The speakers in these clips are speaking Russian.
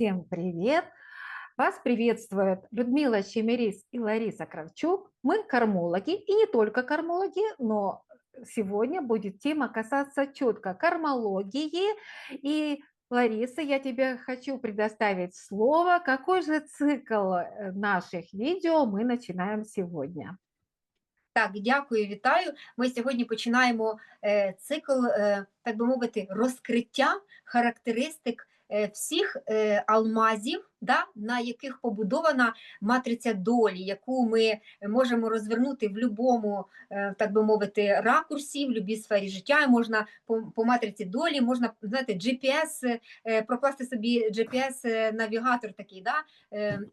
Всем привет! Вас приветствуют Людмила Чемерис и Лариса Кравчук. Мы кормологи, и не только кормологи, но сегодня будет тема касаться четко кормологии. И, Лариса, я тебе хочу предоставить слово. Какой же цикл э, наших видео мы начинаем сегодня? Так, дякую, вітаю. Ми сьогодні починаємо е, цикл, е, так би мовити, розкриття характеристик Е, всіх е, алмазів, да, на яких побудована матриця долі, яку ми можемо розвернути в будь-якому, е, так би мовити, ракурсі, в будь-якій сфері життя. Можна по, по матриці долі, можна знаєте, GPS, прокласти собі GPS-навігатор такий. Да?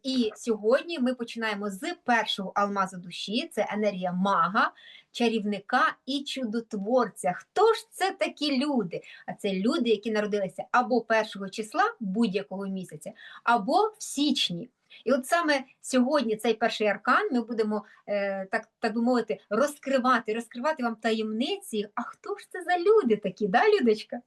І сьогодні ми починаємо з першого алмазу душі, це енергія мага чарівника і чудотворця. Хто ж це такі люди? А це люди, які народилися або першого числа будь-якого місяця, або в січні. І от саме сьогодні цей перший аркан ми будемо, е, так так би мовити, розкривати, розкривати вам таємниці. А хто ж це за люди такі, да, Людочка?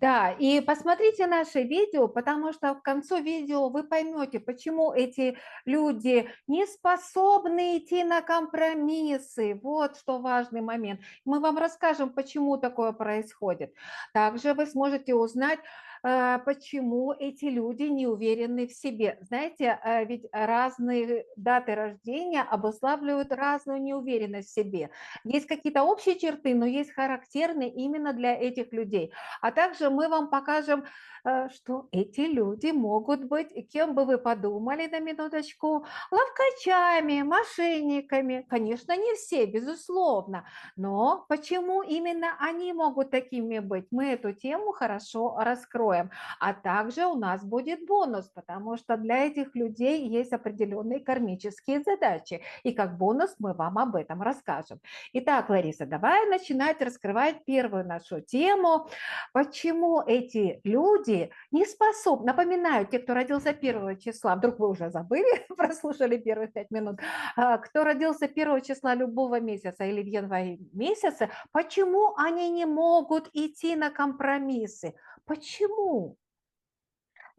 Да, и посмотрите наше видео, потому что в конце видео вы поймете, почему эти люди не способны идти на компромиссы. Вот что важный момент. Мы вам расскажем, почему такое происходит. Также вы сможете узнать, почему эти люди не уверены в себе. Знаете, а, ведь разные даты рождения обуславливают разную неуверенность в себе. Есть какие-то общие черты, но есть характерные именно для этих людей. А также мы вам покажем, а, что эти люди могут быть, кем бы вы подумали на минуточку, ловкачами, мошенниками. Конечно, не все, безусловно, но почему именно они могут такими быть? Мы эту тему хорошо раскроем откроем. А также у нас будет бонус, потому что для этих людей есть определенные кармические задачи. И как бонус мы вам об этом расскажем. Итак, Лариса, давай начинать раскрывать первую нашу тему. Почему эти люди не способны, напоминаю, те, кто родился первого числа, вдруг вы уже забыли, прослушали первые пять минут, а, кто родился первого числа любого месяца или в январе месяце, почему они не могут идти на компромиссы? Почему?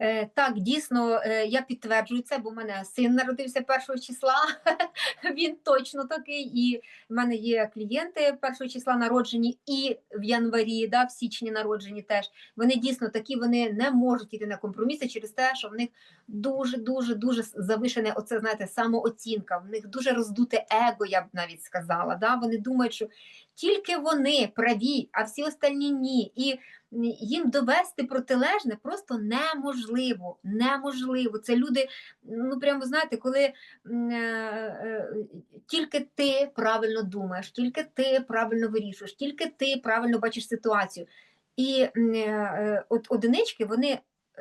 Е, так, дійсно, е, я підтверджую це, бо в мене син народився першого числа. Він точно такий. І в мене є клієнти першого числа народжені і в январі, да, в січні народжені теж. Вони дійсно такі, вони не можуть йти на компроміси через те, що в них дуже дуже дуже завишене оце, знаєте, самооцінка. В них дуже роздуте его, я б навіть сказала. Да? Вони думають, що тільки вони праві, а всі остальні ні. І їм довести протилежне просто неможливо. Неможливо. Це люди, ну прямо знаєте, коли е, е, тільки ти правильно думаєш, тільки ти правильно вирішуєш, тільки ти правильно бачиш ситуацію. І е, е от одинички вони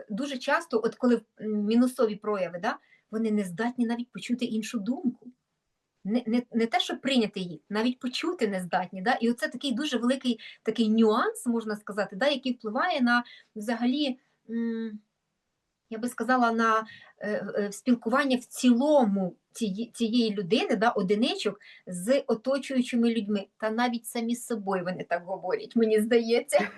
дуже часто, от коли мінусові прояви, да, вони не здатні навіть почути іншу думку не не, те, щоб прийняти її, навіть почути не здатні. Да? І оце такий дуже великий такий нюанс, можна сказати, да, який впливає на взагалі, я би сказала, на спілкування в цілому цієї людини, да, одиничок з оточуючими людьми. Та навіть самі з собою вони так говорять, мені здається.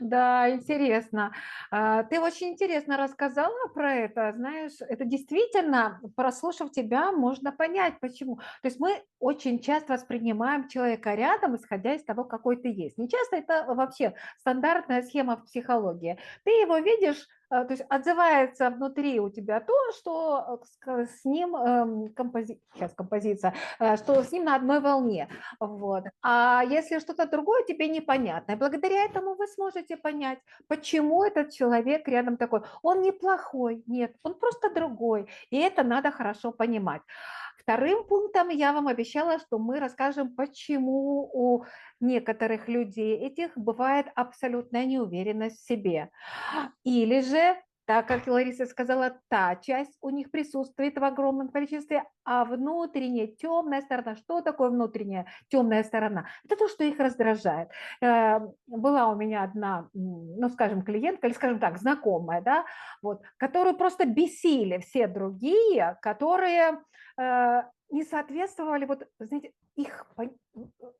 Да, интересно. Ты очень интересно рассказала про это. Знаешь, это действительно, прослушав тебя, можно понять, почему. То есть мы очень часто воспринимаем человека рядом, исходя из того, какой ты есть. Не часто это вообще стандартная схема в психологии. Ты его видишь а, то есть отзывается внутри у тебя то, что э, с ним эм, компози... сейчас композиция, э, что с ним на одной волне. Вот. А если что-то другое тебе непонятно, и благодаря этому вы сможете понять, почему этот человек рядом такой. Он неплохой, нет, он просто другой. И это надо хорошо понимать. Вторым пунктом я вам обещала, что мы расскажем, почему у некоторых людей этих бывает абсолютная неуверенность в себе. Или же так как Лариса сказала, та часть у них присутствует в огромном количестве, а внутренняя темная сторона, что такое внутренняя темная сторона? Это то, что их раздражает. Э, была у меня одна, ну, скажем, клиентка, или, скажем так, знакомая, да, вот, которую просто бесили все другие, которые э, не соответствовали, вот, знаете, их,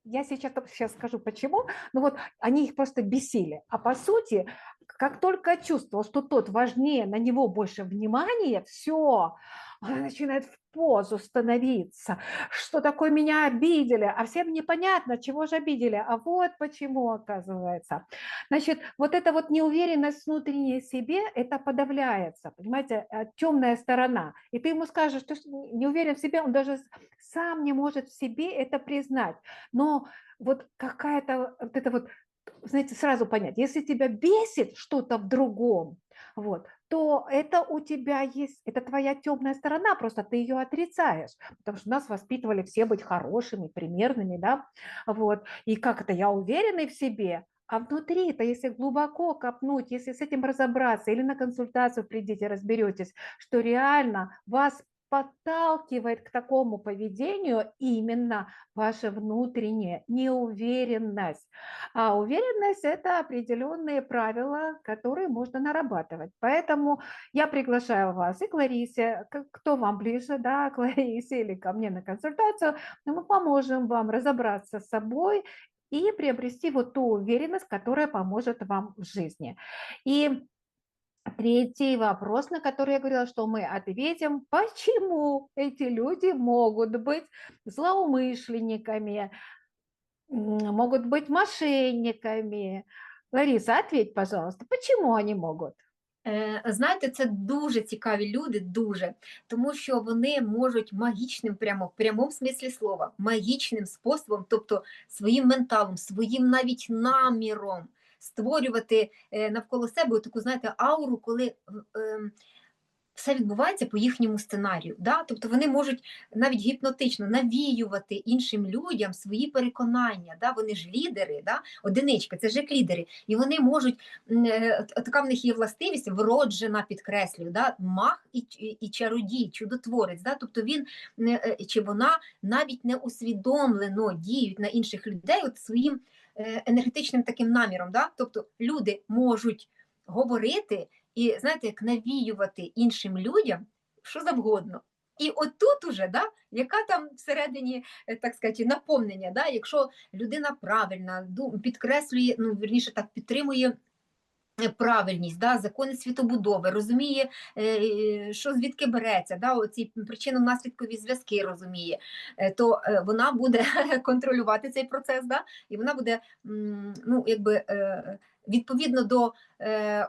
я сейчас, сейчас скажу почему, но вот они их просто бесили. А по сути, как только чувствовал, что тот важнее, на него больше внимания, все, она начинает в позу становиться, что такое меня обидели, а всем непонятно, чего же обидели, а вот почему оказывается. Значит, вот эта вот неуверенность внутренней себе, это подавляется, понимаете, э, темная сторона. И ты ему скажешь, что не уверен в себе, он даже сам не может в себе это признать. Но вот какая-то вот это вот знаете, сразу понять, если тебя бесит что-то в другом, вот, то это у тебя есть, это твоя темная сторона, просто ты ее отрицаешь, потому что нас воспитывали все быть хорошими, примерными, да, вот, и как это, я уверенный в себе, а внутри-то, если глубоко копнуть, если с этим разобраться или на консультацию придите, разберетесь, что реально вас подталкивает к такому поведению именно ваша внутренняя неуверенность. А уверенность – это определенные правила, которые можно нарабатывать. Поэтому я приглашаю вас и к Ларисе, кто вам ближе, да, к Ларисе или ко мне на консультацию, мы поможем вам разобраться с собой и приобрести вот ту уверенность, которая поможет вам в жизни. И Третий вопрос, на который я говорила, что мы ответим, почему эти люди могут быть злоумышленниками, могут быть мошенниками. Лариса, ответь, пожалуйста, почему они можуть? Знаєте, це дуже цікаві люди, дуже, тому що вони можуть магічним, прямо в прямому смислі слова, магічним способом, тобто своїм менталом, своїм навіть наміром Створювати е, навколо себе таку, знаєте, ауру, коли ем, все відбувається по їхньому сценарію. Да? Тобто вони можуть навіть гіпнотично навіювати іншим людям свої переконання. Да? Вони ж лідери, да? одиничка, це ж як лідери. І вони можуть, е, така в них є властивість, вроджена, підкреслюю, да? мах і і чародій, чудотворець. Да? Тобто він е, чи вона навіть не усвідомлено діють на інших людей от своїм енергетичним таким наміром. Да? Тобто люди можуть говорити і, знаєте, як навіювати іншим людям що завгодно. І отут уже, да, яка там всередині, е, так сказати, наповнення, да, якщо людина правильна, підкреслює, ну, вірніше так підтримує Е, правильність, да, закони світобудови, розуміє, е, що звідки береться, да, оці причинно-наслідкові зв'язки розуміє, е, то вона буде контролювати цей процес, да, і вона буде ну, якби, відповідно до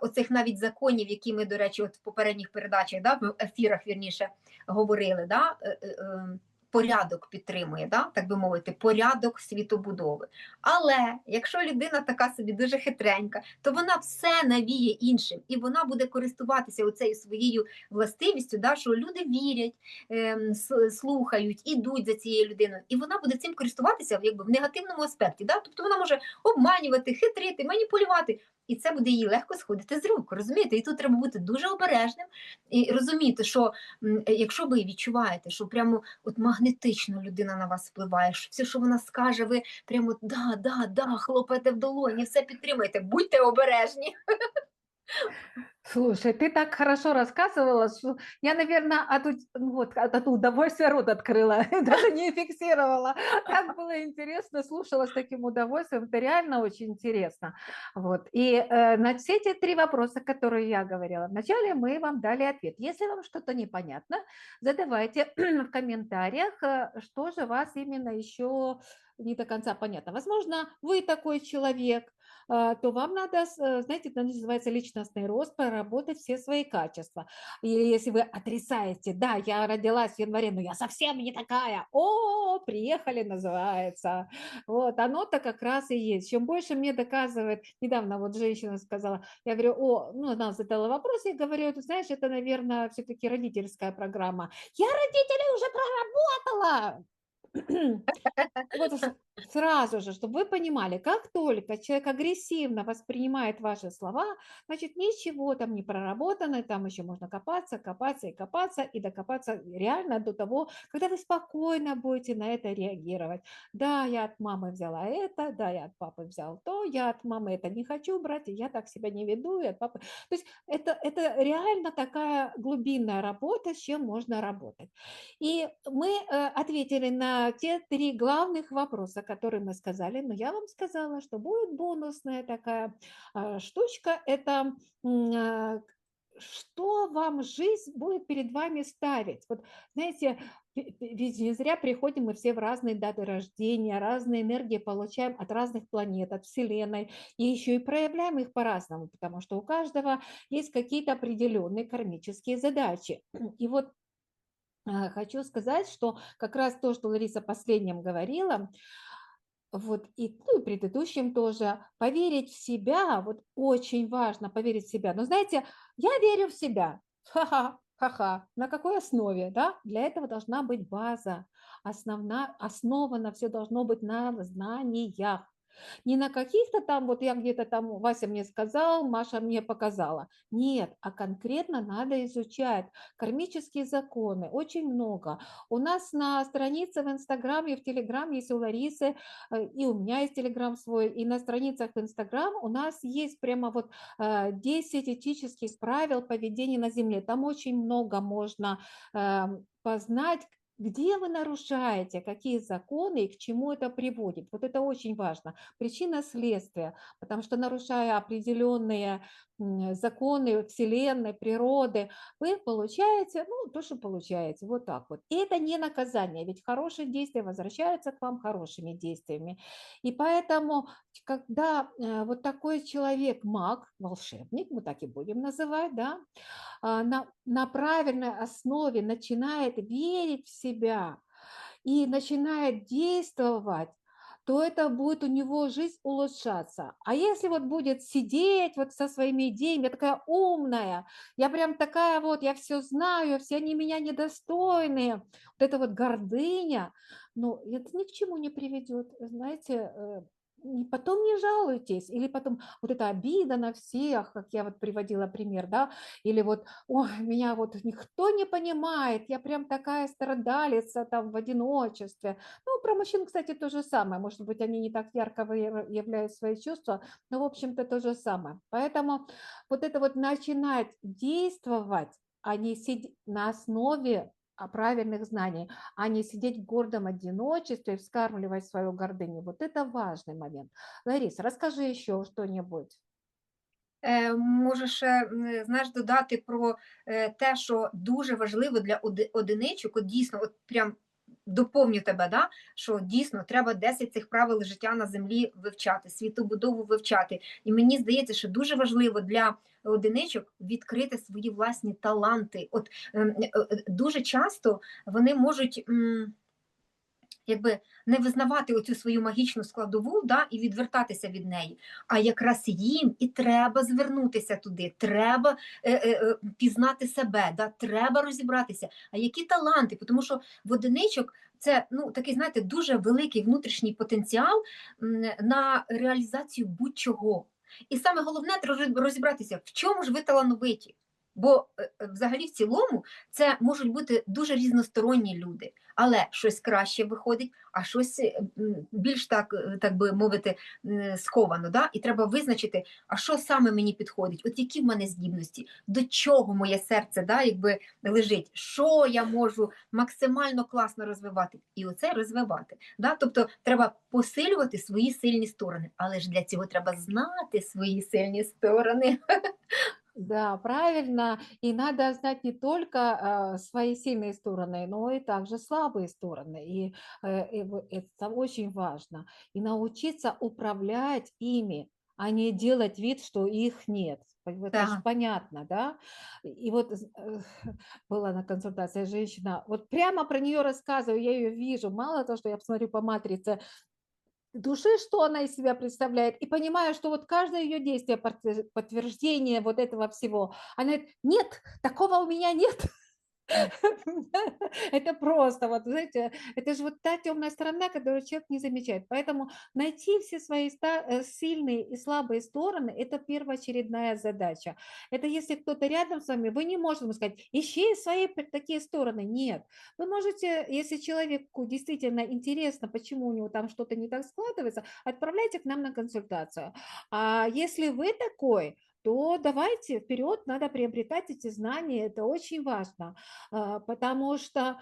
оцих навіть законів, які ми, до речі, от в попередніх передачах, да, в ефірах вірніше говорили. Да, порядок підтримує, да? так би мовити, порядок світобудови. Але якщо людина така собі дуже хитренька, то вона все навіє іншим, і вона буде користуватися оцею своєю властивістю, да? що люди вірять, ем, слухають, ідуть за цією людиною, і вона буде цим користуватися якби в негативному аспекті. Да? Тобто вона може обманювати, хитрити, маніпулювати і це буде їй легко сходити з рук. Розумієте? І тут треба бути дуже обережним і розуміти, що якщо ви відчуваєте, що прямо от магнетично людина на вас впливає, що все, що вона скаже, ви прямо да, да, да, хлопаєте в долоні, все підтримуєте, будьте обережні. Слушай, ты так хорошо рассказывала, что я, наверное, от, ну вот, от, от удовольствия рот открыла, даже не фиксировала. Так было интересно, слушала с таким удовольствием, это реально очень интересно. Вот. И э, на все эти три вопроса, которые я говорила, вначале мы вам дали ответ. Если вам что-то непонятно, задавайте в комментариях, э, что же вас именно еще не до конца понятно. Возможно, вы такой человек, то вам надо, э, знаете, это называется личностный рост, проработать все свои качества. И если вы отрицаете, да, я родилась в январе, но я совсем не такая, о, приехали, называется. Вот, оно-то как раз и есть. Чем больше мне доказывает, недавно вот женщина сказала, я говорю, о, ну, она задала вопрос, я говорю, ты знаешь, это, наверное, все-таки родительская программа. Я родителей уже проработала, вот сразу же, чтобы вы понимали, как только человек агрессивно воспринимает ваши слова, значит, ничего там не проработано, там еще можно копаться, копаться и копаться, и докопаться реально до того, когда вы спокойно будете на это реагировать. Да, я от мамы взяла это, да, я от папы взял то, я от мамы это не хочу брать, я так себя не веду, и от папы. То есть это, это реально такая глубинная работа, с чем можно работать. И мы э, ответили на те три главных вопроса, которые мы сказали, но я вам сказала, что будет бонусная такая а, штучка, это а, что вам жизнь будет перед вами ставить. Вот, знаете, ведь не зря приходим мы все в разные даты рождения, разные энергии получаем от разных планет, от Вселенной, и еще и проявляем их по-разному, потому что у каждого есть какие-то определенные кармические задачи. И вот а, хочу сказать, что как раз то, что Лариса последним говорила, вот и, ну, и предыдущим тоже, поверить в себя, вот очень важно поверить в себя. Но знаете, я верю в себя, ха-ха, ха-ха, на какой основе, да? Для этого должна быть база, основна, основано все должно быть на знаниях. Не на каких-то там, вот я где-то там, Вася мне сказал, Маша мне показала. Нет, а конкретно надо изучать кармические законы, очень много. У нас на странице в Инстаграм и в Телеграм есть у Ларисы, э, и у меня есть Телеграм свой, и на страницах в Инстаграм у нас есть прямо вот 10 э, этических правил поведения на Земле. Там очень много можно эм, познать, где вы нарушаете, какие законы и к чему это приводит. Вот это очень важно. Причина следствия, потому что нарушая определенные законы Вселенной, природы, вы получаете, ну, то, что получаете, вот так вот. И это не наказание, ведь хорошие действия возвращаются к вам хорошими действиями. И поэтому, когда э, вот такой человек, маг, волшебник, мы так и будем называть, да, а, на, на правильной основе начинает верить в себя и начинает действовать, то это будет у него жизнь улучшаться. А если вот будет сидеть вот со своими идеями, я такая умная, я прям такая вот, я все знаю, все они меня недостойные, вот это вот гордыня, ну, это ни к чему не приведет, знаете, э, потом не жалуйтесь, или потом вот эта обида на всех, как я вот приводила пример, да, или вот, ой, меня вот никто не понимает, я прям такая страдалица там в одиночестве. Ну, про мужчин, кстати, то же самое, может быть, они не так ярко являют свои чувства, но, в общем-то, то же самое. Поэтому вот это вот начинать действовать, а не сидеть на основе правильных знаний, а не сидеть в гордом одиночестве и вскармливать свою гордыню. Вот это важный момент. Лариса, расскажи еще что-нибудь. Е, Можу ще знаєш, додати про е, те, що дуже важливо для одиничок, от дійсно, от прям доповню тебе, да, що дійсно треба 10 цих правил життя на землі вивчати, світобудову вивчати. І мені здається, що дуже важливо для одиничок відкрити свої власні таланти. От ем, е, е, дуже часто вони можуть якби не визнавати оцю свою магічну складову да, і відвертатися від неї. А якраз їм і треба звернутися туди, треба е, е, е, пізнати себе, да, треба розібратися. А які таланти? Тому що в одиничок це ну, такий, знаєте, дуже великий внутрішній потенціал на реалізацію будь-чого. І саме головне розібратися, в чому ж ви талановиті. Бо е, е, взагалі в цілому це можуть бути дуже різносторонні люди, але щось краще виходить, а щось е, більш так так би мовити сховано. Да? І треба визначити, а що саме мені підходить, от які в мене здібності, до чого моє серце да, якби лежить, що я можу максимально класно розвивати, і оце розвивати. Да? Тобто треба посилювати свої сильні сторони, але ж для цього треба знати свої сильні сторони. Да, правильно. И надо знать не только свои сильные стороны, но и также слабые стороны. И, э, и это очень важно. И научиться управлять ими, а не делать вид, что их нет. Это да. же понятно, да? И вот э, была на консультации женщина, вот прямо про нее рассказываю, я ее вижу. Мало того, что я посмотрю по матрице, души, что она из себя представляет, и понимаю, что вот каждое ее действие подтверждение вот этого всего. Она говорит, нет, такого у меня нет. Это просто, вот знаете, это же вот та темная сторона, которую человек не замечает. Поэтому найти все свои э, сильные и слабые стороны – это первоочередная задача. Это если кто-то рядом с вами, вы не можете сказать, ищи свои такие стороны. Нет. Вы можете, если человеку действительно интересно, почему у него там что-то не так складывается, отправляйте к нам на консультацию. А если вы такой, то давайте вперед, надо приобретать эти знания, это очень важно, а, потому что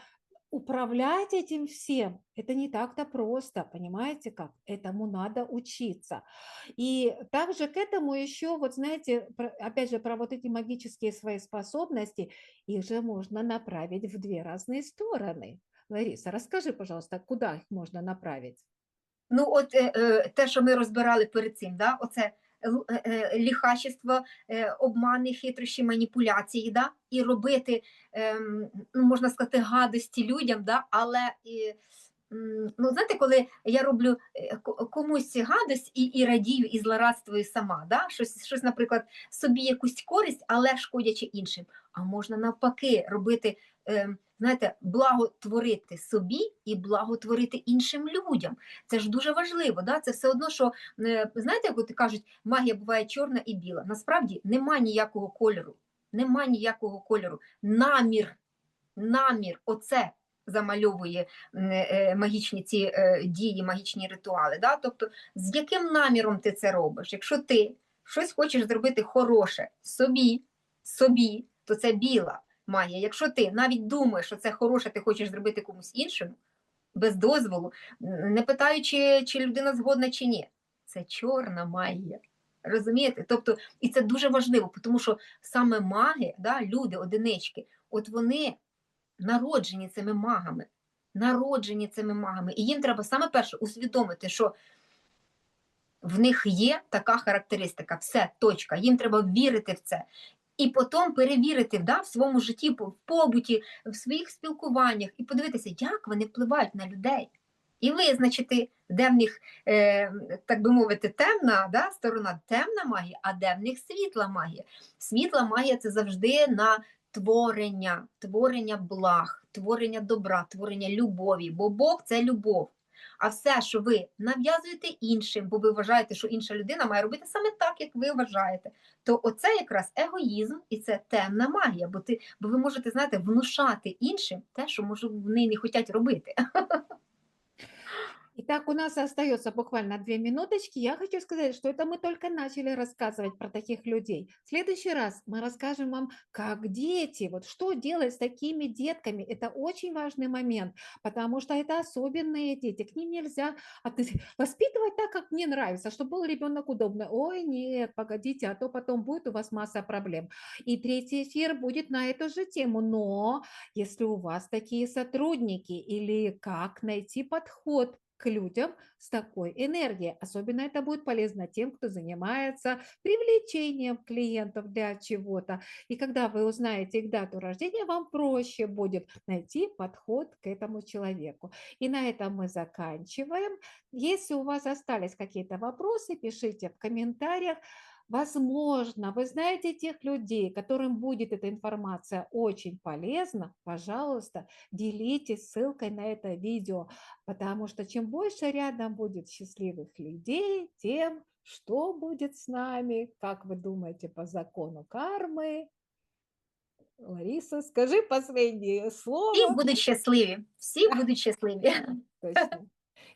управлять этим всем, это не так-то просто, понимаете как? Этому надо учиться. И также к этому еще, вот знаете, опять же, про вот эти магические свои способности, их же можно направить в две разные стороны. Лариса, расскажи, пожалуйста, куда их можно направить? Ну, от е, е, те, що ми розбирали перед цим, да? оце ліхачество, е, обмани, хитрощі, маніпуляції, да? і робити, ем, ну, можна сказати, гадості людям, да? але ну, знаєте, коли я роблю е, комусь гадость і, і радію, і злорадствую сама, да? щось, щось, наприклад, собі якусь користь, але шкодячи іншим. А можна навпаки робити. Знаєте, благотворити собі і благотворити іншим людям. Це ж дуже важливо. Да? Це все одно, що е, знаєте, як от кажуть, магія буває чорна і біла. Насправді нема ніякого кольору. Нема ніякого кольору. Намір, намір, оце замальовує е, магічні ці е, дії, магічні ритуали. Да? Тобто, з яким наміром ти це робиш? Якщо ти щось хочеш зробити хороше собі, собі, то це біла магія. Якщо ти навіть думаєш, що це хороше, ти хочеш зробити комусь іншому, без дозволу, не питаючи, чи людина згодна чи ні. Це чорна магія. Розумієте? Тобто, і це дуже важливо, тому що саме маги, да, люди, одинички, от вони народжені цими магами, народжені цими магами. І їм треба саме перше усвідомити, що в них є така характеристика, все, точка. Їм треба вірити в це. І потім перевірити да, в своєму житті, в побуті, в своїх спілкуваннях, і подивитися, як вони впливають на людей. І визначити, де в них, е, так би мовити, темна да, сторона, темна магія, а де в них світла магія. Світла магія це завжди на творення, творення благ, творення добра, творення любові, бо Бог це любов. А все, що ви нав'язуєте іншим, бо ви вважаєте, що інша людина має робити саме так, як ви вважаєте, то оце якраз егоїзм і це темна магія, бо ти, бо ви можете знаєте, внушати іншим те, що може вони не хочуть робити. Итак, у нас остается буквально две минуточки. Я хочу сказать, что это мы только начали рассказывать про таких людей. В следующий раз мы расскажем вам, как дети, вот что делать с такими детками. Это очень важный момент, потому что это особенные дети. К ним нельзя воспитывать так, как мне нравится, чтобы был ребенок удобный. Ой, нет, погодите, а то потом будет у вас масса проблем. И третий эфир будет на эту же тему. Но если у вас такие сотрудники или как найти подход к людям с такой энергией. Особенно это будет полезно тем, кто занимается привлечением клиентов для чего-то. И когда вы узнаете их дату рождения, вам проще будет найти подход к этому человеку. И на этом мы заканчиваем. Если у вас остались какие-то вопросы, пишите в комментариях. Возможно, вы знаете тех людей, которым будет эта информация очень полезна, пожалуйста, делитесь ссылкой на это видео, потому что чем больше рядом будет счастливых людей, тем что будет с нами, как вы думаете, по закону кармы? Лариса, скажи последнее Всі слово. будуть щасливі, всі будуть щасливі. Точно.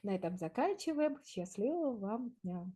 На этом заканчиваем. Счастливого вам дня.